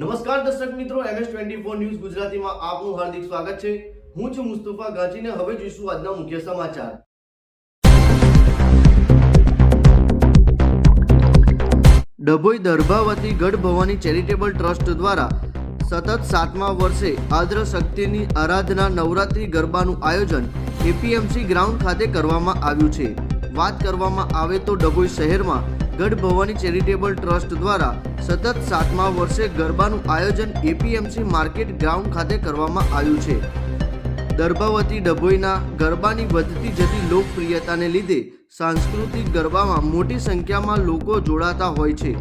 નમસ્કાર દર્શક મિત્રો, એમએસ ટ્વેન્ટી ફોર ન્યૂઝ ગુજરાતીમાં આપનું હાર્દિક સ્વાગત છે. હું છું મુસ્તફા ગાંચીને હવે જોઈશું આજના મુખ્ય સમાચાર. ડભોઈ દર્ભાવતી ગઢ ભવાની ચેરિટેબલ ટ્રસ્ટ દ્વારા સતત સાતમા વર્ષે આદ્ર શક્તિની આરાધના નવરાત્રી ગરબાનું આયોજન એપીએમસી ગ્રાઉન્ડ ખાતે કરવામાં આવ્યું છે. વાત કરવામાં આવે તો ડભોઈ શહેરમાં ગઢ ભવાની ચેરિટેબલ ટ્રસ્ટ દ્વારા સતત સાતમા વર્ષે ગરબાનું આયોજન એપીએમસી માર્કેટ ગ્રાઉન્ડ ખાતે કરવામાં આવ્યું છે. દર્ભાવતી ડભોઈના ગરબાની વધતી જતી લોકપ્રિયતાને લીધે સાંસ્કૃતિક ગરબામાં મોટી સંખ્યામાં લોકો જોડાતા હોય છે.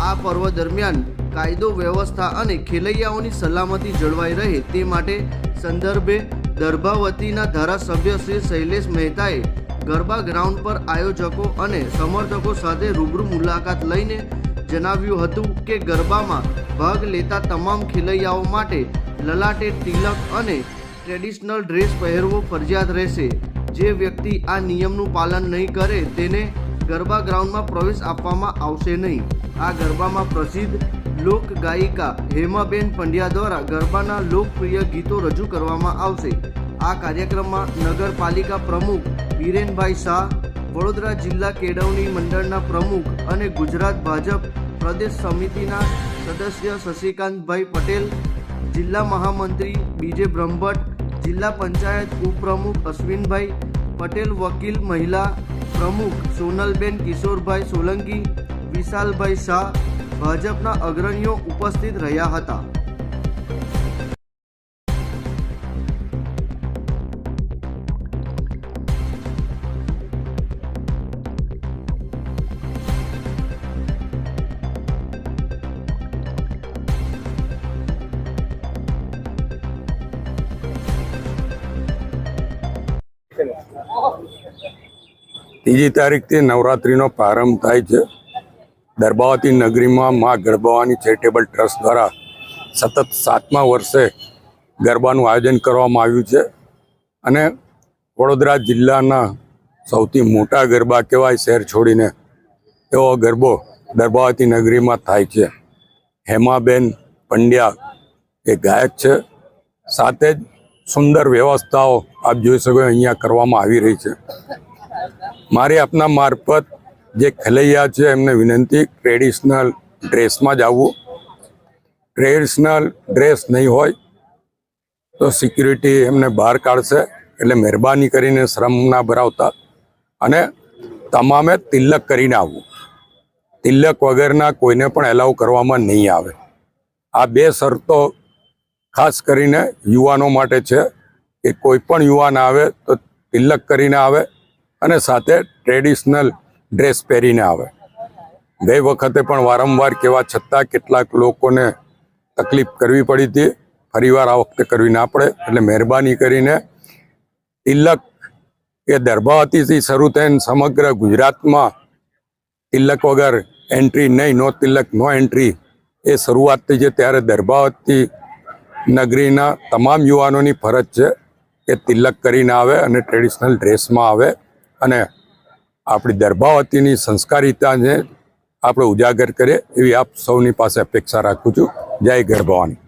આ પર્વ દરમિયાન કાયદો વ્યવસ્થા અને ખેલૈયાઓની સલામતી જળવાઈ રહે તે માટે સંદર્ભે દર્ભાવતીના ધારાસભ્ય શ્રી શૈલેષ મહેતાએ ગરબા ગ્રાઉન્ડ પર આયોજકો અને સમર્થકો સાથે રૂબરૂ મુલાકાત લઈને જણાવ્યું હતું કે ગરબામાં ભાગ લેતા તમામ ખેલૈયાઓ માટે લલાટે તિલક અને ટ્રેડિશનલ ડ્રેસ પહેરવો ફરજિયાત રહેશે. જે વ્યક્તિ આ નિયમનું પાલન નહીં કરે તેને ગરબા ગ્રાઉન્ડમાં પ્રવેશ આપવામાં આવશે નહીં. આ ગરબામાં પ્રસિદ્ધ લોક ગાયિકા હેમાબેન પંડ્યા દ્વારા ગરબાના લોકપ્રિય ગીતો રજૂ કરવામાં આવશે. આ કાર્યક્રમમાં નગરપાલિકા પ્રમુખ વીરેનભાઈ શાહ, વડોદરા જિલ્લા કેળવણી મંડળના પ્રમુખ અને ગુજરાત ભાજપ પ્રદેશ સમિતિના સદસ્ય શશિકાંતભાઈ પટેલ, જિલ્લા મહામંત્રી બીજે બ્રહ્મભટ્ટ, જિલ્લા પંચાયત ઉપપ્રમુખ અશ્વિનભાઈ પટેલ, વકીલ મહિલા પ્રમુખ સોનલબેન કિશોરભાઈ સોલંકી, વિશાલભાઈ શાહ ભાજપના અગ્રણીઓ ઉપસ્થિત રહ્યા હતા. ત્રીજી તારીખથી નવરાત્રિનો પ્રારંભ થાય છે. દરબાવતી નગરીમાં મા ગરબાવાની ચેરિટેબલ ટ્રસ્ટ દ્વારા સતત સાતમા વર્ષે ગરબાનું આયોજન કરવામાં આવ્યું છે અને વડોદરા જિલ્લાના સૌથી મોટા ગરબા કહેવાય શહેર છોડીને એવો ગરબો દરબાવતી નગરીમાં થાય છે. હેમાબેન પંડ્યા એ ગાયક છે. સાથે જ સુંદર વ્યવસ્થાઓ આપ જોઈ શકો અહીંયા કરવામાં આવી રહી છે. મારી આપના મારફત જે ખેલૈયા છે, એમને વિનંતી, ટ્રેડિશનલ ડ્રેસમાં જ આવવું. ટ્રેડિશનલ ડ્રેસ નહીં હોય તો સિક્યુરિટી એમને બહાર કાઢશે, એટલે મહેરબાની કરીને શ્રમ ના ભરાવતા અને તમામે તિલક કરીને આવવું. તિલક વગરના કોઈને પણ એલાવ કરવામાં નહીં આવે. આ બે શરતો ખાસ કરીને યુવાનો માટે છે. કે કોઈ પણ યુવાન આવે તો તિલક કરીને આવે અને સાથે ટ્રેડિશનલ ડ્રેસ પહેરીને આવે. બે વખતે પણ વારંવાર કહેવા છતાં કેટલાક લોકોને તકલીફ કરવી પડી હતી. ફરીવાર આ વખતે કરવી ના પડે, એટલે મહેરબાની કરીને તિલક એ દરબાવતીથી શરૂ થઈને સમગ્ર ગુજરાતમાં તિલક વગર એન્ટ્રી નહીં, નો તિલક, નો એન્ટ્રી એ શરૂઆત થઈ છે. ત્યારે દરબાવતી નગરીના તમામ યુવાનોની ફરજ છે. કે તિલક કરીને આવે અને ટ્રેડિશનલ ડ્રેસમાં આવે. અને આપણી દર્ભાવતીની સંસ્કારિતાને આપણે ઉજાગર કરીએ, એવી આપ સૌની પાસે અપેક્ષા રાખું છું. જય ગરબાવાની